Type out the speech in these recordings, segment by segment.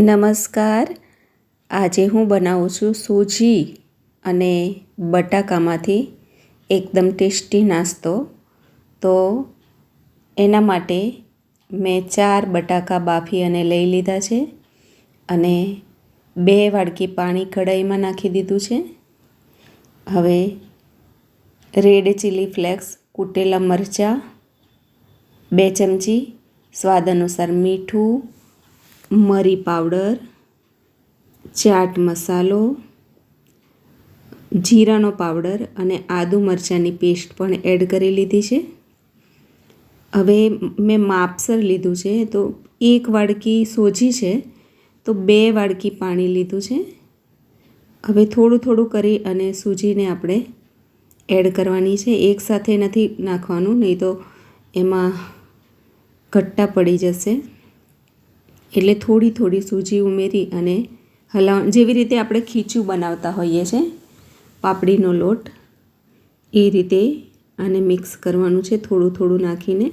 નમસ્કાર. આજે હું બનાવું છું સૂજી અને બટાકામાંથી એકદમ ટેસ્ટી નાસ્તો. તો એના માટે મેં ચાર બટાકા બાફી અને લઈ લીધા છે અને બે વાડકી પાણી કઢાઈમાં નાખી દીધું છે. હવે રેડ ચીલી ફ્લેક્સ, કૂટેલા મરચાં, બે ચમચી સ્વાદ અનુસાર મીઠું મરી પાવડર, ચાટ મસાલો, જીરાનો પાવડર અને આદુ મરચાંની પેસ્ટ પણ એડ કરી લીધી છે. હવે મેં માપસર લીધું છે, તો એક વાડકી સોજી છે, તો બે વાડકી પાણી લીધું છે. હવે થોડું થોડું કરી અને સૂજીને આપણે એડ કરવાની છે એકસાથે નથી નાખવાનું, નહીં તો એમાં ઘટ્ટા પડી જશે. એટલે થોડી થોડી સૂજી ઉમેરી અને હલાવ જેવી રીતે આપણે ખીચું બનાવતા હોઈએ છીએ પાપડીનો લોટ એ રીતે આને મિક્સ કરવાનું છે, થોડું થોડું નાખીને.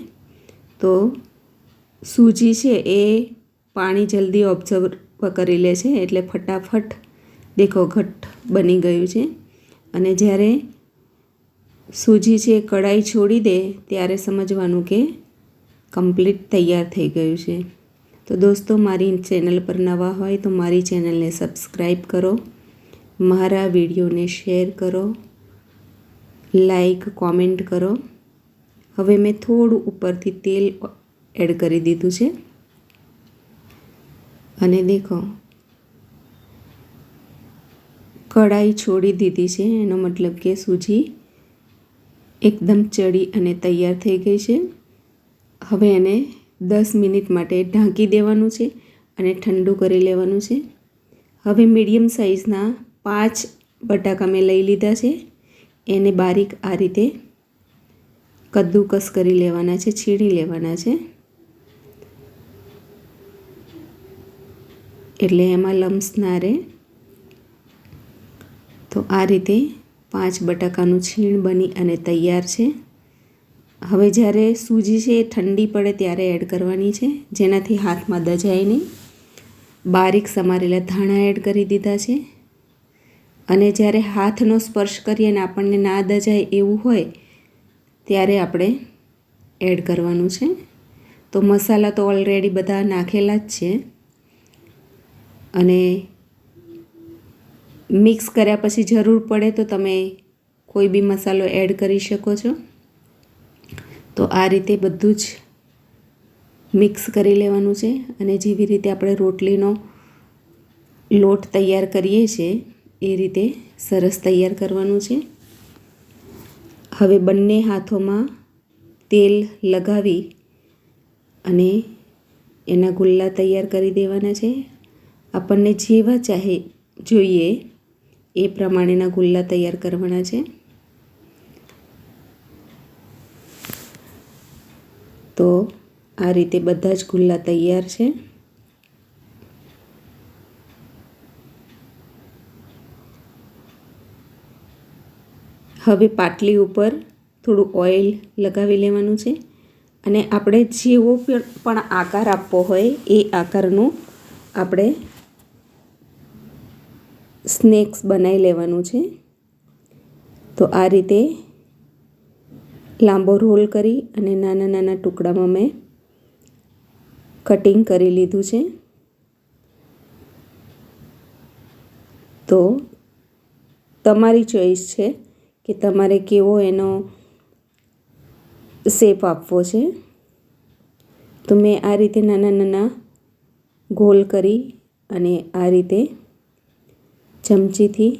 તો સૂજી છે એ પાણી જલ્દી ઓબ્ઝર્વ કરી લે છે, એટલે ફટાફટ દેખો ઘટ બની ગયું છે. અને જ્યારે સૂજી છે કઢાઈ છોડી દે, ત્યારે સમજવાનું કે કમ્પ્લીટ તૈયાર થઈ ગયું છે. તો દોસ્તો, મારી ચેનલ પર નવા હોય તો મારી ચેનલને સબસ્ક્રાઈબ કરો, મારા વિડીયોને શેર કરો, લાઈક, કોમેન્ટ કરો. હવે મેં થોડું ઉપરથી તેલ એડ કરી દીધું છે. અને દેખો, કઢાઈ છોડી દીધી છે, એનો મતલબ કે સૂજી એકદમ ચડી અને તૈયાર થઈ ગઈ છે. હવે એને દસ મિનિટ માટે ઢાંકી દેવાનું છે અને ઠંડુ કરી લેવાનું છે. હવે મીડિયમ સાઇઝના પાંચ બટાકા મેં લઈ લીધા છે. એને બારીક આ રીતે કદ્દુકસ કરી લેવાના છે, છીણી લેવાના છે. એટલે એમાં લમ્સ ના રહે. તો આ રીતે પાંચ બટાકાનું છીણ બની અને તૈયાર છે. હવે જ્યારે સૂજી છે એ ઠંડી પડે ત્યારે એડ કરવાની છે. જેનાથી હાથમાં દજાય નહીં. બારીક સમારેલા ધાણા એડ કરી દીધા છે. અને જ્યારે હાથનો સ્પર્શ કરીએ અને આપણને ના દજાય એવું હોય, ત્યારે આપણે એડ કરવાનું છે. તો મસાલા તો ઓલરેડી બધા નાખેલા જ છે. અને મિક્સ કર્યા પછી જરૂર પડે તો તમે કોઈ બી મસાલો એડ કરી શકો છો. તો આ રીતે બધું જ મિક્સ કરી લેવાનું છે અને જેવી રીતે આપણે રોટલીનો લોટ તૈયાર કરીએ છીએ, એ રીતે સરસ તૈયાર કરવાનું છે. હવે બંને હાથોમાં તેલ લગાવી અને એના ગુલ્લા તૈયાર કરી દેવાના છે. આપણને જેવા ચાહે જોઈએ એ પ્રમાણેના ગુલ્લા તૈયાર કરવાના છે. તો આ રીતે બધા જ ગુલ્લા તૈયાર છે. હવે પાટલી ઉપર થોડું ઓઇલ લગાવી લેવાનું છે અને આપણે જેવો પણ આકાર આપવો હોય એ આકારનું આપણે સ્નેક્સ બનાવી લેવાનું છે. તો આ રીતે લાંબો રોલ કરી અને નાના નાના ટુકડામાં મેં કટિંગ કરી લીધું છે. તો તમારી ચોઈસ છે કે તમારે કેવો એનો શેપ આપવો છે. તો મેં આ રીતે નાના નાના ગોલ કરી અને આ રીતે ચમચીથી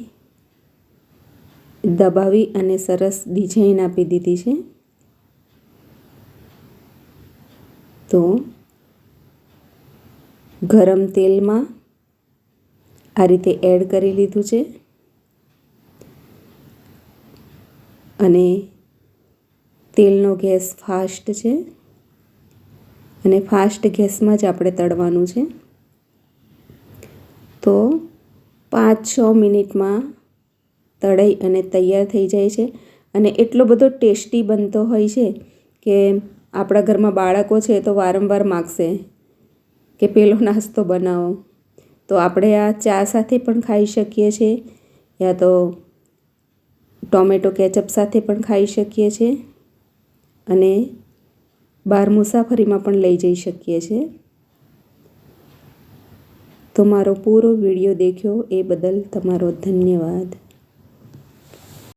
દબાવી અને સરસ ડિઝાઇન આપી દીધી છે. તો ગરમ તેલમાં આ રીતે એડ કરી લીધું છે. અને તેલનો ગેસ ફાસ્ટ છે. અને ફાસ્ટ ગેસમાં જ આપણે તળવાનું છે. તો પાંચ છ મિનિટમાં તળાઈ અને તૈયાર થઈ જાય છે. અને એટલો બધો ટેસ્ટી બનતો હોય છે કે આપણા ઘરમાં બાળકો છે તો વારંવાર માગશે કે પેલો નાસ્તો બનાવો. તો આપણે આ ચા સાથે પણ ખાઈ શકીએ છીએ યા તો ટોમેટો કેચઅપ સાથે પણ ખાઈ શકીએ છીએ અને બહાર મુસાફરીમાં પણ લઈ જઈ શકીએ છીએ. તો મારો પૂરો વીડિયો દેખ્યો એ બદલ તમારો ધન્યવાદ.